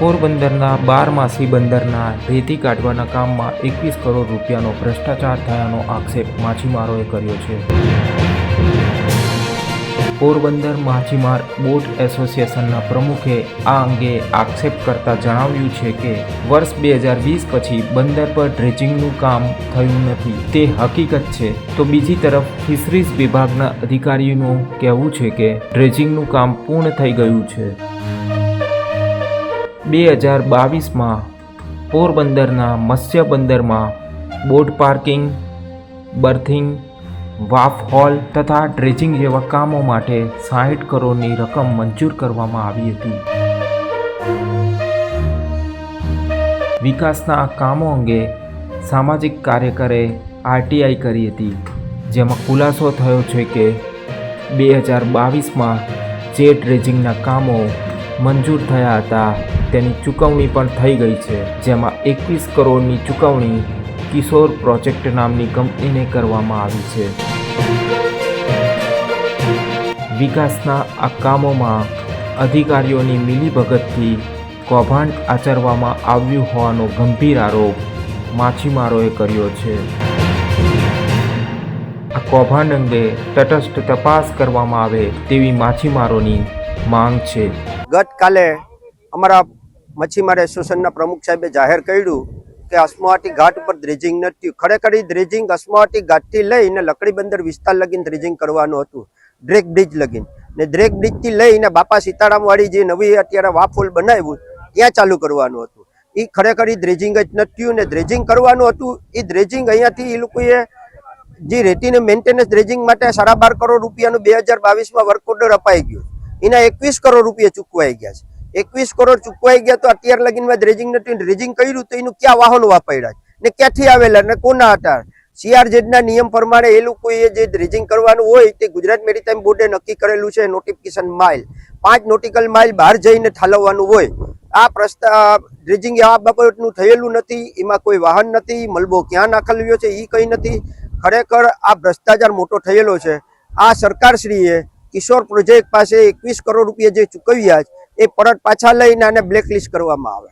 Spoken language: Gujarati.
પોરબંદરના બારમાસી બંદરના રેતી કાઢવાના કામમાં એકવીસ કરોડ રૂપિયાનો ભ્રષ્ટાચાર થયાનો આક્ષેપ માછીમારોએ કર્યો છે. પોરબંદર માછીમાર બોટ એસોસિએશનના પ્રમુખે આ અંગે આક્ષેપ કરતા જણાવ્યું છે કે, વર્ષ બે હજાર વીસ પછી બંદર પર ડ્રેજિંગનું કામ થયું નથી. તે હકીકત છે. તો બીજી તરફ ફિશરીઝ વિભાગના અધિકારીનું કહેવું છે કે, ડ્રેજિંગનું કામ પૂર્ણ થઈ ગયું છે. બે હજાર બાવીસમાં પોરબંદરના મત્સ્ય બંદરમાં બોટ પાર્કિંગ, બર્થિંગ, વાફ હોલ તથા ડ્રેજિંગ જેવા કામો માટે સાહીઠ કરોડની રકમ મંજૂર કરવામાં આવી હતી. વિકાસના કામો અંગે સામાજિક કાર્યકરે આરટીઆઈ કરી હતી, જેમાં ખુલાસો થયો છે કે બે હજાર બાવીસમાં જે ડ્રેજિંગના કામો મંજૂર થયા હતા તેની ચૂકવણી પણ થઈ ગઈ છે, જેમાં એકવીસ કરોડની ચૂકવણી કિશોર પ્રોજેક્ટ નામની કંપનીને કરવામાં આવી છે. વિકાસના આ કામોમાં અધિકારીઓની મિલીભગતથી કૌભાંડ આચરવામાં આવ્યું હોવાનો ગંભીર આરોપ માછીમારોએ કર્યો છે. આ કૌભાંડ અંગે તટસ્થ તપાસ કરવામાં આવે તેવી માછીમારોની માંગ છે. ગતકાલે અમારા મચ્છીમાર એસોસિએશનના પ્રમુખ સાહેબે જાહેર કર્યું કે અસ્માવાટી ઘાટ ઉપર ડ્રેજિંગ નથી ખરેખર ઈ ડ્રેજિંગ અસ્માવતી ઘાટથી લઈને લકડી બંદર વિસ્તાર લગીને ડ્રેજિંગ કરવાનું હતું. ડ્રેક બ્રિજ લગીન. ને ડ્રેક બ્રિજથી લઈને બાપા સીતારામવાળી જે નવી અત્યારે વાફોલ બનાવ્યું, ત્યાં ચાલુ કરવાનું હતું. એ ખરેખર એ ડ્રેજિંગ જ નથી ને ડ્રેજિંગ કરવાનું હતું. એ ડ્રેજિંગ અહીંયાથી એ લોકોએ જે રેતીને મેન્ટેનન્સ ડ્રેજિંગ માટે સાડા બાર કરોડ રૂપિયાનું બે હજાર બાવીસમાં વર્ક ઓર્ડર અપાઈ ગયું. એના એકવીસ કરોડ રૂપિયા ચૂકવાઈ ગયા છે. એકવીસ કરોડ ચૂકવાઈ ગયા તો અત્યાર લગીનમાં ડ્રેજિંગ નથી. ડ્રેજિંગ કર્યું તો એનું ક્યાં વાહનો વાપર્યા? ને ક્યાંથી આવેલા? ને કોના હતા? સીઆરઝેડના નિયમ પ્રમાણે એ લોકોએ જે ડ્રેજિંગ કરવાનું હોય તે ગુજરાત મેરીટાઈમ બોર્ડે નક્કી કરેલું છે નોટિફિકેશન માઇલ પાંચ નોટિકલ માઇલ બહાર જઈને ઠાલવવાનું હોય. આ પ્રસ્તાવ ડ્રેજિંગ આ બાબતનું થયેલું નથી. એમાં કોઈ વાહન નથી. મલબો ક્યાં નાખેલો છે એ કંઈ નથી. ખરેખર આ ભ્રષ્ટાચાર મોટો થયેલો છે. આ સરકારશ્રીએ કિશોર પ્રોજેક્ટ પાસે એકવીસ કરોડ રૂપિયા જે ચૂકવ્યા છે એ પરત પાછા લઈને આને બ્લેકલિસ્ટ કરવામાં આવે.